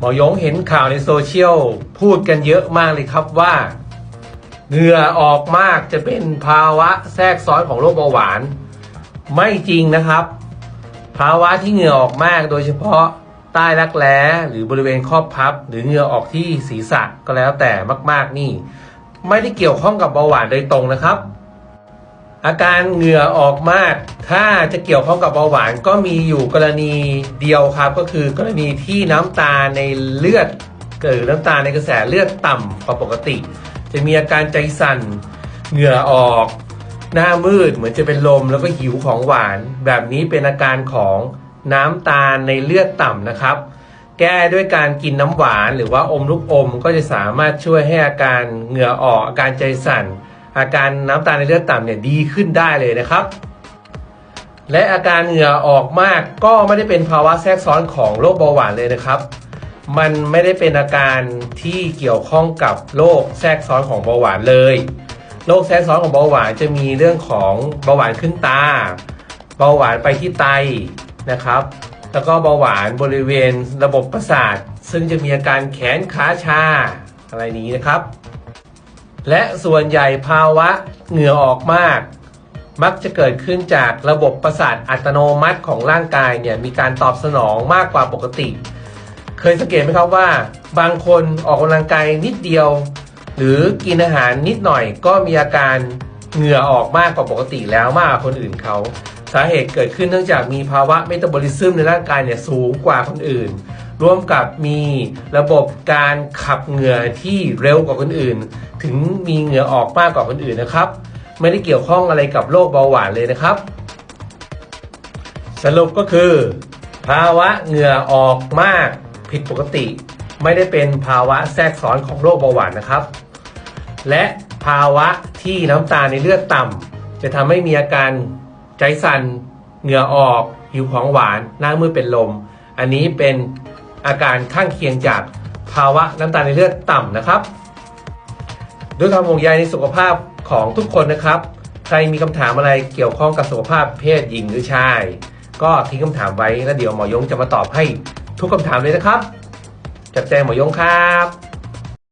หมอยงเห็นข่าวในโซเชียลพูดกันเยอะมากเลยครับว่าเหงื่อออกมากจะเป็นภาวะแทรกซ้อนของโรคเบาหวาน ไม่จริงนะครับ ภาวะที่เหงื่อออกมากโดยเฉพาะใต้รักแร้หรือบริเวณข้อพับ หรือเหงื่อออกที่ศีรษะก็แล้วแต่มาก ๆนี่ ไม่ได้เกี่ยวข้องกับเบาหวานโดยตรงนะครับ อาการเหงื่อออกมาก ถ้าจะเกี่ยวข้องกับเบาหวานก็มีอยู่กรณีเดียวครับ ก็คือกรณีที่น้ำตาในเลือดหรือน้ำตาในกระแสเลือดต่ำกว่าปกติ จะมีอาการใจสั่น เหงื่อออก หน้ามืดเหมือนจะเป็นลมแล้วก็หิวของหวาน แบบนี้เป็นอาการของน้ำตาลในเลือดต่ำนะครับ แก้ด้วยการกินน้ำหวาน หรือว่าอมลูกอมก็จะสามารถช่วยให้อาการเหงื่อออกอาการใจสั่น อาการน้ำตาลในเลือดต่ำเนี่ยดีขึ้นได้เลยนะครับ และอาการเหงื่อออกมากก็ไม่ได้เป็นภาวะแทรกซ้อนของโรคเบาหวานเลยนะครับ มันไม่ได้เป็นอาการที่เกี่ยวข้องกับโรคแทรกซ้อนของเบาหวานเลยโรคแทรกซ้อนของเบาหวานจะมีเรื่องของเบาหวานขึ้นตา เบาหวานไปที่ไตนะครับ แล้วก็เบาหวานบริเวณระบบประสาท ซึ่งจะมีอาการแขนขาชาอะไรนี้นะครับ และส่วนใหญ่ภาวะเหงื่อออกมาก มักจะเกิดขึ้นจากระบบประสาทอัตโนมัติของร่างกายเนี่ยมีการตอบสนองมากกว่าปกติ เคยสังเกตไหมครับว่า บางคนออกกำลังกายนิดเดียว หรือกินอาหารนิดหน่อยก็มีอาการเหงื่อออกมากกว่าปกติแล้วมากกว่าคนอื่นเขาสาเหตุเกิดขึ้นเนื่องจากมีภาวะเมตาบอลิซึมในร่างกายเนี่ยสูงกว่าคนอื่น ร่วมกับมีระบบการขับเหงื่อที่เร็วกว่าคนอื่น ถึงมีเหงื่อออกมากกว่าคนอื่นนะครับ ไม่ได้เกี่ยวข้องอะไรกับโรคเบาหวานเลยนะครับ สรุปก็คือ ภาวะเหงื่อออกมากผิดปกติ ไม่ได้เป็นภาวะแทรกซ้อนของโรคเบาหวานนะครับ และภาวะที่น้ำตาลในเลือดต่ำจะทำให้มีอาการใจสั่นเหงื่อออก หิวของหวาน หน้ามืดเป็นลม อันนี้เป็น อาการข้างเคียงจากภาวะน้ำตาลในเลือดต่ำนะครับ ด้วยความห่วงใยในสุขภาพของทุกคนนะครับ ใครมีคำถามอะไรเกี่ยวข้องกับสุขภาพเพศหญิงหรือชาย ก็ทิ้งคำถามไว้แล้วเดี๋ยวหมอยงจะมาตอบให้ทุกคำถามเลยนะครับ จับแจงหมอยงครับ